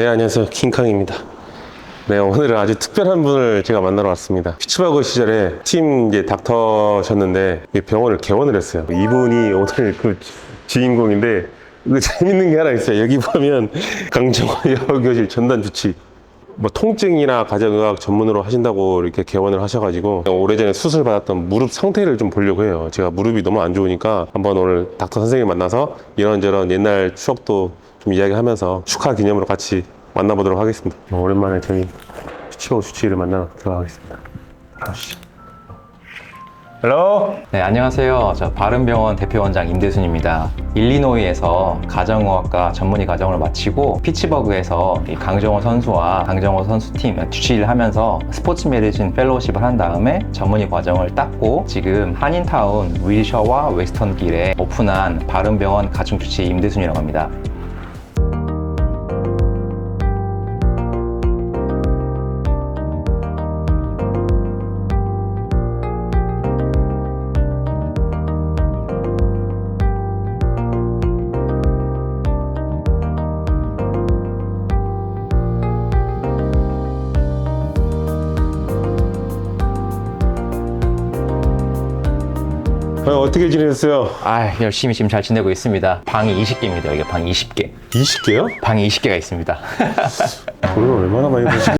네, 안녕하세요. 킹캉입니다. 네, 오늘은 아주 특별한 분을 제가 만나러 왔습니다. 피츠버그 시절에 팀 이제 닥터셨는데 이 병원을 개원을 했어요. 이분이 오늘 그 주인공인데 그 재밌는 게 하나 있어요. 여기 보면 강정호 여교실 전담 주치 뭐 통증이나 가정의학 전문으로 하신다고 이렇게 개원을 하셔가지고 오래전에 수술 받았던 무릎 상태를 좀 보려고 해요. 제가 무릎이 너무 안 좋으니까 한번 오늘 닥터 선생님 만나서 이런저런 옛날 추억도 좀 이야기하면서 축하 기념으로 같이 만나보도록 하겠습니다. 뭐 오랜만에 저희 피치버그 주치의를 만나러 들어가겠습니다. 가시죠. 헬로. 네, 안녕하세요. 저 바른병원 대표원장 임대순입니다. 일리노이에서 가정의학과 전문의 과정을 마치고 피츠버그에서 이 강정호 선수와 강정호 선수팀 주치의를 하면서 스포츠 메디신 펠로우십을 한 다음에 전문의 과정을 땄고 지금 한인타운 윌셔와 웨스턴 길에 오픈한 바른병원 가중주치의 임대순이라고 합니다. 어, 어떻게 지내셨어요? 아, 열심히 지금 잘 지내고 있습니다. 방이 20개입니다. 여기 방 20개. 20개요? 방이 20개가 있습니다. 돈을 얼마나 많이 버시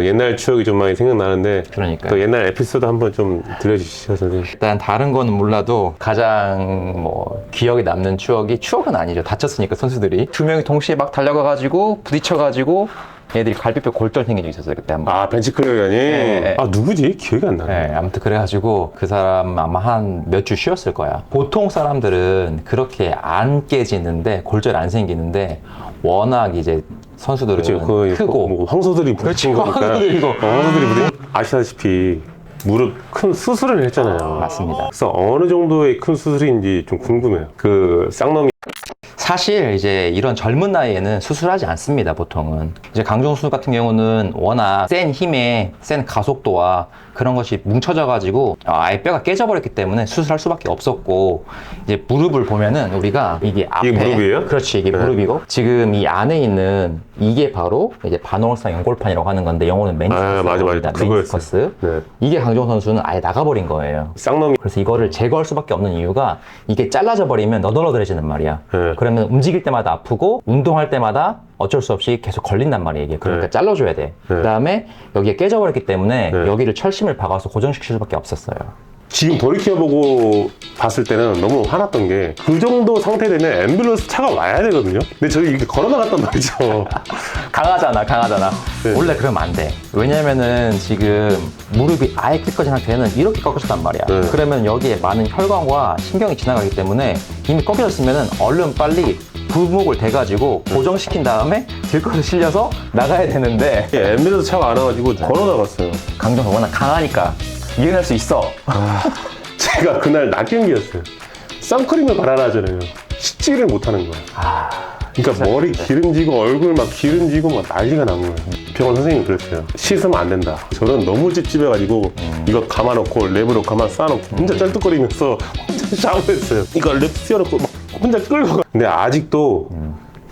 옛날 추억이 좀 많이 생각나는데 그러니까요. 또 옛날 에피소드 한번 좀 들려주시죠 선생님. 일단 다른 거는 몰라도 가장 뭐 기억에 남는 추억이 추억은 아니죠. 다쳤으니까 선수들이 두 명이 동시에 막 달려가가지고 부딪혀가지고 애들이 갈비뼈 골절 생긴 적 있었어요 그때 한번. 아 벤치클리어연이 네. 아 누구지 기억이 안 나네. 네, 아무튼 그래가지고 그 사람 아마 한 몇 주 쉬었을 거야. 보통 사람들은 그렇게 안 깨지는데 골절 안 생기는데 워낙 이제 선수들은 그치 그 크고 뭐 황소들이 부딪힌 그렇지, 거니까 황소들이고. 어, 황소들이 부딪 아시다시피 무릎 큰 수술을 했잖아요. 맞습니다. 그래서 어느 정도의 큰 수술인지 좀 궁금해요. 그 쌍놈이 사실 이제 이런 젊은 나이에는 수술하지 않습니다, 보통은. 이제 강정수 같은 경우는 워낙 센 힘에 센 가속도와 그런 것이 뭉쳐져가지고 아예 뼈가 깨져버렸기 때문에 수술할 수밖에 없었고 이제 무릎을 보면은 우리가 이게 앞에 무릎이에요? 그렇지 이게 네. 무릎이고 지금 이 안에 있는 이게 바로 이제 반월상 연골판이라고 하는 건데 영어는 아, 맞아, 맞아. 메니스커스 네. 이게 강정호 선수는 아예 나가버린 거예요. 쌍놈이 그래서 이거를 제거할 수밖에 없는 이유가 이게 잘라져 버리면 너덜너덜해지는 말이야. 네. 그러면 움직일 때마다 아프고 운동할 때마다 어쩔 수 없이 계속 걸린단 말이야 이게. 그러니까 네. 잘라줘야 돼. 네. 그다음에 여기에 깨져버렸기 때문에 네. 여기를 철심을 박아서 고정시킬 수밖에 없었어요. 지금 돌이켜 보고 봤을 때는 너무 화났던 게 그 정도 상태 되면 앰뷸런스 차가 와야 되거든요. 근데 저희 이렇게 걸어 나갔단 말이죠. 강하잖아, 강하잖아. 네. 원래 그러면 안 돼. 왜냐면은 지금 무릎이 아예 꺾어진 상태는 이렇게 꺾어졌단 말이야. 네. 그러면 여기에 많은 혈관과 신경이 지나가기 때문에 이미 꺾여졌으면은 얼른 빨리 부목을 대가지고 고정시킨 다음에 들것을 실려서 나가야 되는데 앰뷸런스 차가 안 와가지고 걸어 나갔어요. 강정호 워낙 강하니까 이겨낼 수 있어. 제가 그날 낙경기였어요. 선크림을 바라라 하잖아요. 씻지를 못하는 거야. 아, 그러니까 머리 기름지고 얼굴 막 기름지고 막 난리가 난 거예요. 병원 선생님이 그랬어요. 씻으면 안 된다. 저는 너무 찝찝해가지고 이거 감아놓고 랩으로 가만 쌓아놓고 혼자 쩔뚝거리면서 혼자 샤워했어요. 이거 랩 씌워놓고 막 혼자 끌고 가. 근데 아직도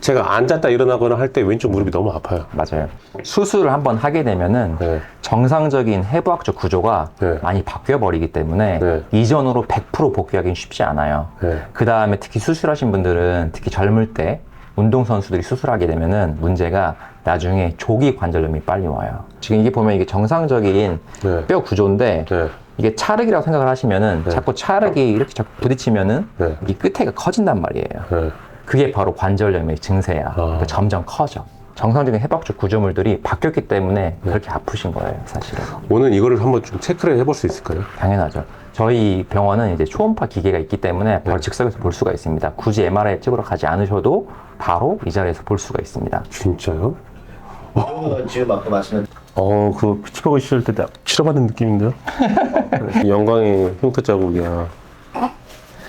제가 앉았다 일어나거나 할 때 왼쪽 무릎이 너무 아파요. 맞아요. 수술을 한번 하게 되면은 네. 정상적인 해부학적 구조가 네. 많이 바뀌어 버리기 때문에 네. 이전으로 100% 복귀하기는 쉽지 않아요. 네. 그 다음에 특히 수술하신 분들은 특히 젊을 때 운동선수들이 수술하게 되면은 문제가 나중에 조기 관절염이 빨리 와요. 지금 이게 보면 이게 정상적인 네. 뼈 구조인데 네. 이게 찰흙이라고 생각을 하시면은 자꾸 찰흙이 이렇게 자꾸 부딪히면은 네. 이 끝에가 커진단 말이에요. 네. 그게 바로 관절염의 증세야. 그러니까 점점 커져. 정상적인 해박적 구조물들이 바뀌었기 때문에 그렇게 아프신 거예요, 사실은. 오늘 이거를 한번 좀 체크를 해볼 수 있을까요? 당연하죠. 저희 병원은 이제 초음파 기계가 있기 때문에 바로 즉석에서 볼 수가 있습니다. 굳이 MRI 찍으러 가지 않으셔도 바로 이 자리에서 볼 수가 있습니다. 진짜요? 어, 지금 아까 말씀한 어, 그 피치버그 시절 때 나 치료받은 느낌인데요? 영광의 흉터 자국이야. 어,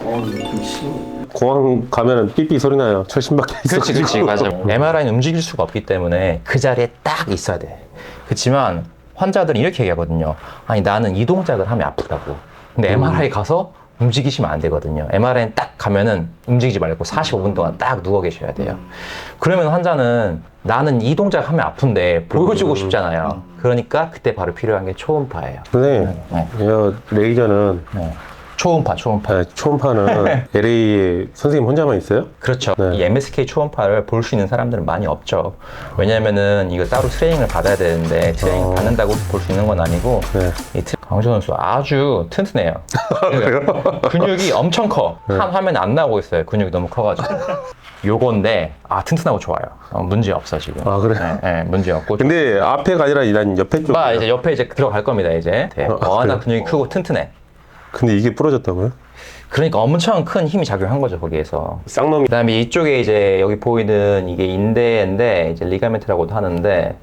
좀 심. 공항 가면은 삐삐 소리 나요. 철심밖에 있어. 그렇지, 그렇지, 맞아. MRI는 움직일 수가 없기 때문에 그 자리에 딱 있어야 돼. 그렇지만 환자들은 이렇게 얘기하거든요. 아니, 나는 이 동작을 하면 아프다고. 근데 MRI 가서 움직이시면 안 되거든요. MRN 딱 가면은 움직이지 말고 45분 동안 딱 누워 계셔야 돼요. 그러면 환자는 나는 이 동작 하면 아픈데 보여주고 싶잖아요. 그러니까 그때 바로 필요한 게 초음파예요. 선생님, 네. 이 레이저는 네. 초음파, 초음파. 아, 초음파는 LA에 선생님 혼자만 있어요? 그렇죠. 네. 이 MSK 초음파를 볼 수 있는 사람들은 많이 없죠. 왜냐면은 이거 따로 트레이닝을 받아야 되는데 트레이닝 어. 받는다고 볼 수 있는 건 아니고 네. 이 트- 강조 선수 아주 튼튼해요. 근육이 엄청 커. 네. 한 화면 안 나오고 있어요. 근육이 너무 커가지고. 요건데 아 튼튼하고 좋아요. 어, 문제 없어 지금. 아, 그래요? 네, 네, 문제 없고. 근데 앞에가 아니라 난 옆에 쪽. 봐 이제 옆에 이제 들어갈 겁니다 이제. 네. 어, 아, 워낙 그래요? 근육이 크고 튼튼해. 근데 이게 부러졌다고요? 그러니까 엄청 큰 힘이 작용한 거죠 거기에서. 쌍놈이. 그다음에 이쪽에 이제 여기 보이는 이게 인대인데 이제 리가멘트라고도 하는데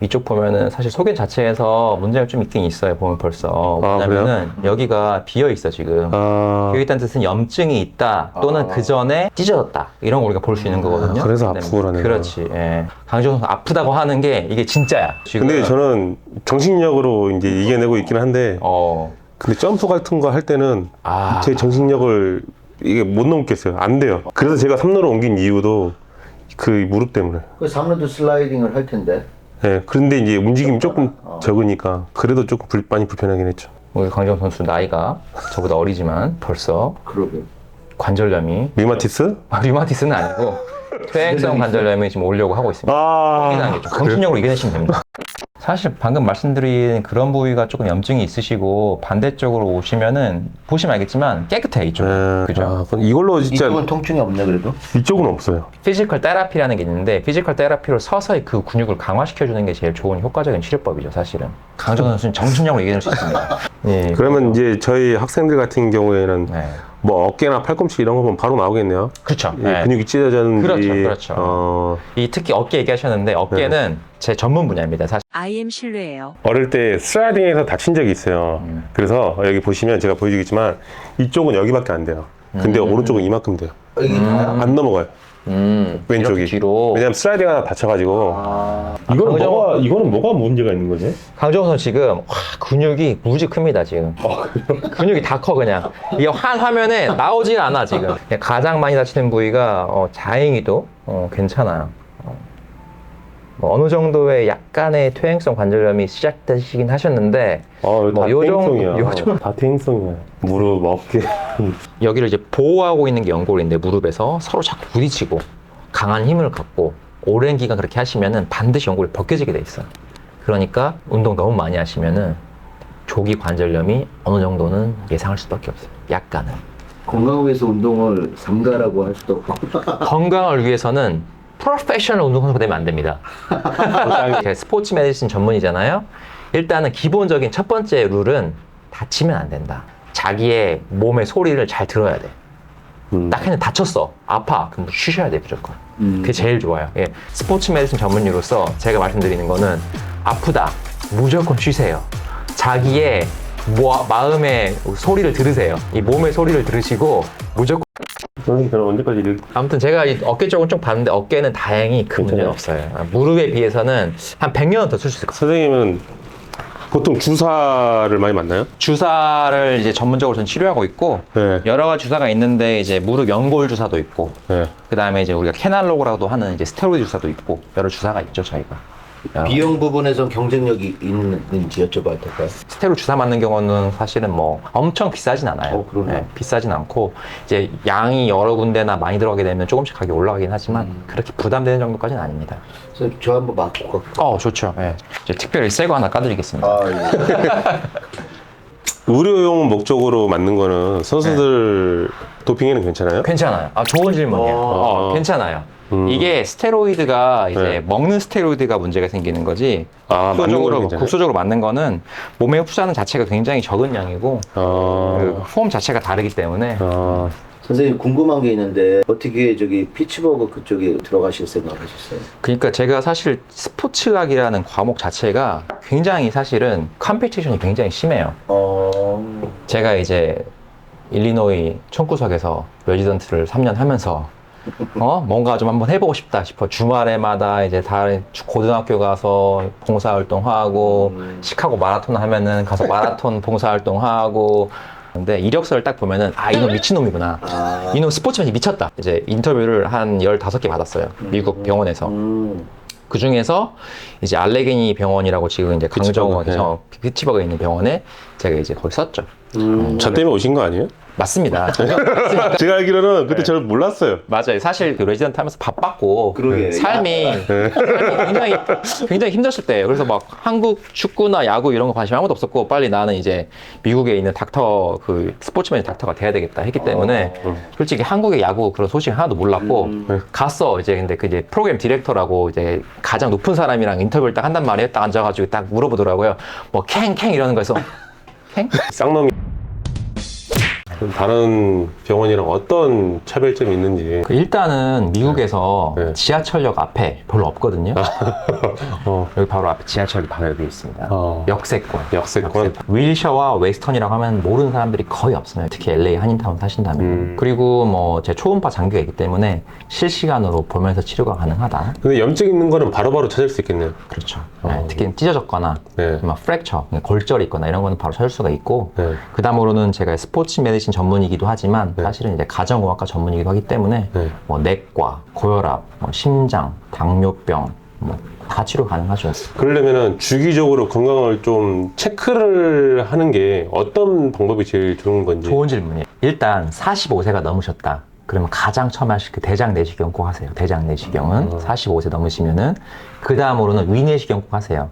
이쪽 보면은 사실 소견 자체에서 문제가 좀 있긴 있어요 보면 벌써 아, 왜냐면은 여기가 비어 있어 지금 아, 비어 있다는 뜻은 염증이 있다 또는 그 전에 찢어졌다 이런 걸 우리가 볼 수 있는 거거든요. 아, 그래서 그러네요. 그렇지. 예. 강정 선수 아프다고 하는 게 이게 진짜야. 지금. 근데 저는 정신력으로 이제 이겨내고 있긴 한데, 어. 근데 점프 같은 거 할 때는 아. 제 정신력을 이게 못 넘겠어요. 안 돼요. 그래서 제가 3루로 옮긴 이유도 그 무릎 때문에. 그 3루도 슬라이딩을 할 텐데. 예. 그런데 이제 움직임이 조금 적으니까 그래도 조금 불, 많이 불편하긴 했죠. 우리 강정 선수 나이가 저보다 어리지만 벌써 그러게. 관절염이 리마티스? 아, 류마티스는 아니고 퇴행성 관절염이 지금 오려고 하고 있습니다. 아, 아, 정신력으로 이겨내시면 됩니다. 사실 방금 말씀드린 그런 부위가 조금 염증이 있으시고 반대쪽으로 오시면은 보시면 알겠지만 깨끗해 이쪽. 예. 그죠? 아, 그럼 이걸로 진짜 이쪽은 통증이 없네 그래도. 이쪽은 없어요. 피지컬 테라피라는 게 있는데 피지컬 테라피로 서서히 그 근육을 강화시켜 주는 게 제일 좋은 효과적인 치료법이죠, 사실은. 강정 선수는 정신력으로 이겨낼 수 있습니다. 예. 그러면 이제 저희 학생들 같은 경우에는 네. 뭐 어깨나 팔꿈치 이런 거 보면 바로 나오겠네요. 그렇죠. 예, 네. 근육이 찢어졌는지. 그렇죠, 그렇죠. 어, 이 특히 어깨 얘기하셨는데 어깨는 제 전문 분야입니다. 사실. IM 실례예요. 어릴 때 슬라이딩에서 다친 적이 있어요. 음. 그래서 여기 보시면 제가 보여주겠지만 이쪽은 여기밖에 안 돼요. 근데 오른쪽은 이만큼 돼요. 여기 안 넘어가요. 음, 왼쪽이. 이렇게 뒤로. 왜냐면 슬라이딩 하나 다쳐가지고. 아, 이거는 강정- 뭐가 이거는 뭐가 문제가 있는 거지? 강정호 선수 지금 와, 근육이 무지 큽니다 지금. 근육이 다 커 그냥. 이게 한 화면에 나오질 않아 지금. 가장 많이 다치는 부위가 어, 다행히도 어, 괜찮아요. 어. 뭐 어느 정도의 약간의 퇴행성 관절염이 시작되시긴 하셨는데 어, 뭐다 요 정도- 퇴행성이야. 요 정도- 다 퇴행성이야. 무릎, 어깨. 여기를 이제 보호하고 있는 게 연골인데 무릎에서 서로 자꾸 부딪히고 강한 힘을 갖고 오랜 기간 그렇게 하시면은 반드시 연골이 벗겨지게 돼 있어요. 그러니까 운동 너무 많이 하시면은 조기 관절염이 어느 정도는 예상할 수밖에 없어요. 약간은. 건강을 위해서 운동을 삼가라고 할 수도 없고. 건강을 위해서는 프로페셔널 운동선수가 되면 안 됩니다. 제가 스포츠 메디신 전문이잖아요. 일단은 기본적인 첫 번째 룰은 다치면 안 된다. 자기의 몸의 소리를 잘 들어야 돼. 음. 딱 했는데 다쳤어. 아파. 그럼 쉬셔야 돼, 무조건. 음. 그게 제일 좋아요. 예. 스포츠 메디슨 전문의로서 제가 말씀드리는 거는 아프다. 무조건 쉬세요. 자기의 뭐, 마음의 소리를 들으세요. 이 몸의 소리를 들으시고 무조건 선생님, 저는 언제까지 이렇게. 아무튼 제가 이 어깨 쪽은 좀 봤는데 어깨는 다행히 큰 문제는 없어요. 아, 무릎에 비해서는 한 100년은 더쓸 수 있을 것 같아요. 선생님은 보통 주사를 많이 맞나요? 주사를 이제 전문적으로 전 치료하고 있고 네. 여러 가지 주사가 있는데 이제 무릎 연골 주사도 있고 네. 그 다음에 이제 우리가 케날로그라고도 하는 이제 스테로이드 주사도 있고 여러 주사가 있죠 저희가. 비용 부분에서 경쟁력이 있는지 여쭤봐도 될까요? 스테로 주사 맞는 경우는 사실은 뭐 엄청 비싸진 않아요. 어, 그러네. 비싸진 않고 이제 양이 여러 군데나 많이 들어가게 되면 조금씩 가격이 올라가긴 하지만 음. 그렇게 부담되는 정도까지는 아닙니다. 선생님 저 한번 맞고 갈게요. 어 좋죠. 예. 이제 특별히 새 거 하나 까드리겠습니다. 아, 예. 의료용 목적으로 맞는 거는 선수들 도핑에는 괜찮아요? 괜찮아요. 아 좋은 질문이에요. 어. 어, 괜찮아요. 음. 이게 스테로이드가 이제 네. 먹는 스테로이드가 문제가 생기는 거지. 아, 국소적으로? 국소적으로 맞는 거는 몸에 흡수하는 자체가 굉장히 적은 양이고 아, 그 폼 자체가 다르기 때문에 아, 선생님 궁금한 게 있는데 어떻게 저기 피츠버그 그쪽에 들어가실 생각하셨어요? 그러니까 제가 사실 스포츠학이라는 과목 자체가 굉장히 사실은 컴피티션이 굉장히 심해요. 어, 제가 이제 일리노이 총구석에서 레지던트를 3년 하면서 어 뭔가 좀 한번 해보고 싶다 싶어 주말에마다 이제 다른 주- 고등학교 가서 봉사활동 하고 음. 시카고 마라톤 하면은 가서 마라톤 봉사활동 하고 근데 이력서를 딱 보면은 아 이놈 미친놈이구나. 아. 이놈 스포츠맨이 미쳤다. 이제 인터뷰를 한 15개 받았어요. 미국 병원에서. 음. 그 중에서 이제 알레게니 병원이라고 지금 이제 피츠버그, 강정원에서 피츠버그에 있는 병원에 제가 이제 거기 썼죠. 음. 저 때문에 오신 거 아니에요? 맞습니다. 제가 알기로는 그때 저를 몰랐어요. 맞아요. 사실 그 레지던트 하면서 바빴고 그러게. 삶이, 삶이 굉장히 굉장히 힘들었을 때예요. 그래서 막 한국 축구나 야구 이런 거 관심 아무도 없었고 빨리 나는 이제 미국에 있는 닥터 그 스포츠맨 닥터가 돼야 되겠다 했기 때문에 솔직히 한국의 야구 그런 소식 하나도 몰랐고 갔어 이제 근데 그 이제 프로그램 디렉터라고 이제 가장 높은 사람이랑 인터뷰를 딱 한단 말이에요. 딱 앉아가지고 딱 물어보더라고요. 뭐 캥캥 이러는 거에서 캥? 쌍놈이. 다른 병원이랑 어떤 차별점이 있는지. 그 일단은 미국에서 네. 지하철역 앞에 별로 없거든요. 어. 여기 바로 앞에 지하철이 바로 여기 있습니다. 어. 역세권. 역세권. 윌셔와 웨스턴이라고 하면 모르는 사람들이 거의 없어요. 특히 LA 한인타운 사신다면. 음. 그리고 뭐 제 초음파 장기가 있기 때문에 실시간으로 보면서 치료가 가능하다. 근데 염증 있는 거는 바로바로 찾을 수 있겠네요. 그렇죠. 네, 특히 찢어졌거나 네. 막 프랙처, 골절이 있거나 이런 거는 바로 찾을 수가 있고 네. 그 다음으로는 제가 스포츠 메디신 전문이기도 하지만 네. 사실은 이제 가정의학과 전문이기도 하기 때문에 네. 뭐 내과, 고혈압, 뭐 심장, 당뇨병 뭐 다 치료 가능하죠. 그러려면은 주기적으로 건강을 좀 체크를 하는 게 어떤 방법이 제일 좋은 건지. 좋은 질문이에요. 일단 45세가 넘으셨다. 그러면 가장 처음 하실 그 대장 내시경 꼭 하세요. 대장 내시경은 45세 넘으시면은 그 다음으로는 위 내시경 꼭 하세요.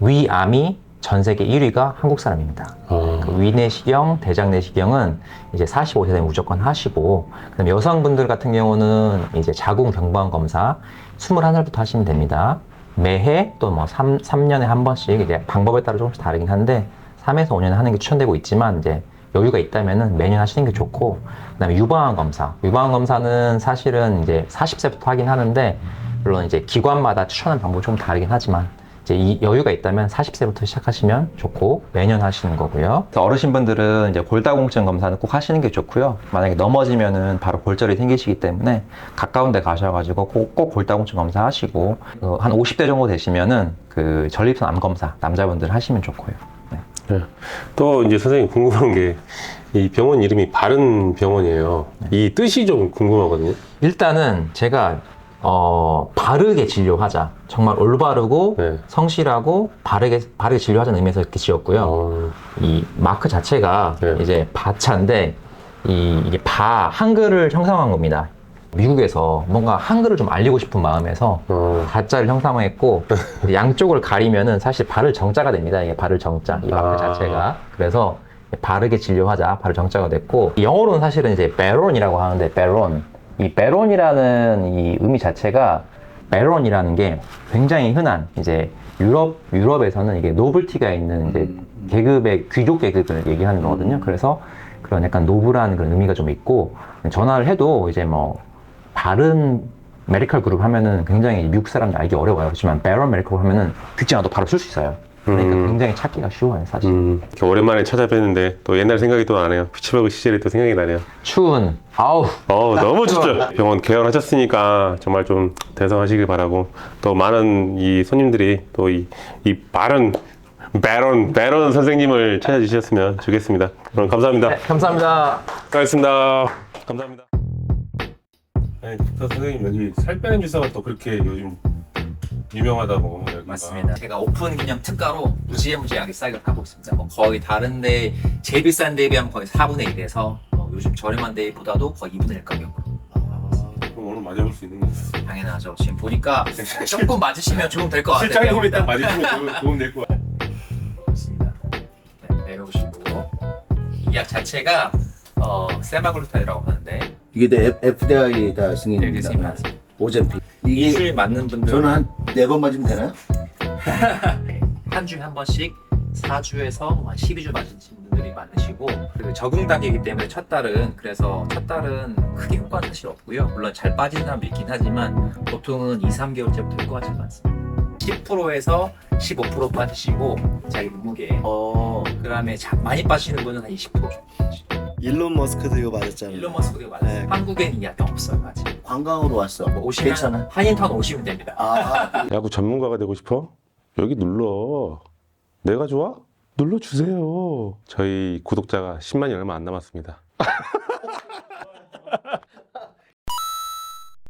위암이 전 세계 1위가 한국 사람입니다. 어. 그 위내시경, 대장내시경은 이제 45세 되면 무조건 하시고, 그다음에 여성분들 같은 경우는 이제 자궁 경부암 검사 21살부터 하시면 됩니다. 매해 또 뭐 3, 삼년에 한 번씩 이제 방법에 따라 조금씩 다르긴 한데 3에서 5년에 하는 게 추천되고 있지만 이제 여유가 있다면은 매년 하시는 게 좋고, 그다음에 유방암 검사. 유방암 검사는 사실은 이제 40세부터 하긴 하는데 물론 이제 기관마다 추천하는 방법이 좀 다르긴 하지만 이제 이 여유가 있다면 40세부터 시작하시면 좋고 매년 하시는 거고요. 어르신분들은 이제 골다공증 검사는 꼭 하시는 게 좋고요. 만약에 넘어지면은 바로 골절이 생기시기 때문에 가까운 데 가셔가지고 꼭, 꼭 골다공증 검사 하시고 어, 한 50대 정도 되시면은 그 전립선 암 검사 남자분들 하시면 좋고요. 네. 네. 또 이제 선생님 궁금한 게 이 병원 이름이 바른 병원이에요. 이 뜻이 좀 궁금하거든요. 일단은 제가 어, 바르게 진료하자. 정말 올바르고 네. 성실하고 바르게 바르게 진료하자는 의미에서 이렇게 지었고요. 어, 이 마크 자체가 네. 이제 바차인데 이 이게 바 한글을 형상화한 겁니다. 미국에서 뭔가 한글을 좀 알리고 싶은 마음에서 어. 가짜를 형상화했고 양쪽을 가리면은 사실 발을 정자가 됩니다. 이게 발을 정자 이 마크 아. 자체가 그래서 바르게 진료하자 발을 정자가 됐고 영어로는 사실은 이제 베론이라고 하는데 베론 이 베론이라는 이 의미 자체가 베론이라는 게 굉장히 흔한 이제 유럽 유럽에서는 이게 노블티가 있는 이제 계급의 귀족 계급을 얘기하는 거거든요. 그래서 그런 약간 노블한 그런 의미가 좀 있고 전화를 해도 이제 뭐 바른 메디컬 그룹 하면은 굉장히 미국 사람들 알기 어려워요. 그렇지만 베런 메디컬 하면은 듣지 않아도 바로 쓸 수 있어요. 그러니까 음. 굉장히 찾기가 쉬워요, 사실. 음, 이렇게 오랜만에 찾아뵀는데 또 옛날 생각이 또 나네요. 피츠버그 시절이 또 생각이 나네요. 추운 아우 어 너무 춥죠. 병원 개원하셨으니까 정말 좀 대성하시길 바라고 또 많은 이 손님들이 또 이 이 바른 베런 베런 선생님을 찾아주셨으면 좋겠습니다. 그럼 감사합니다. 네, 감사합니다. 수고하셨습니다. 감사합니다. 아니, 저 선생님 여기 살 빼는 주사가 또 그렇게 요즘 유명하다고 여기가. 맞습니다. 제가 오픈 기념 특가로 무지무지하게 싸게 하고 있습니다. 뭐 거의 다른데 제일 비싼 데에 비하면 거의 4분의 1에서 요즘 저렴한 데보다도 거의 2분의 1 가격으로 아, 그럼 오늘 맞아볼 수 있는 건가요? 당연하죠. 지금 보니까 조금 맞으시면 조금 될 것 같아요. 실장님이 딱 맞으시면 도움 될 거야. 맞습니다. 네, 내려오시고 이 약 자체가 어, 세마글루탄이라고 하는데 이게 다 FDA 다 네, 승인입니다. 교수님 오젠픽. 이게 이술 맞는 분들 저는 한 네 번 맞으면 되나요? 한 주에 한 번씩 4주에서 한 12주 맞으신 분들이 많으시고 그 적응 단계이기 때문에 첫 달은 그래서 첫 달은 크게 효과는 사실 없고요 물론 잘 빠지는 사람도 있긴 하지만 보통은 2, 3개월째부터 효과가 잘 많습니다 10%에서 15% 빠지시고 자기 몸무게 어. 그 다음에 많이 빠지시는 분은 한20% 정도 일론 머스크도 이거 맞았잖아요. 일론 머스크도 맞아요 네. 한국엔 이 약이 없어요 아직 관광으로 왔어. 뭐 오시면 괜찮아. 한인타운 오시면 됩니다. 아, 아. 야구 전문가가 되고 싶어? 여기 눌러. 내가 좋아? 눌러주세요. 저희 구독자가 10만이 얼마 안 남았습니다.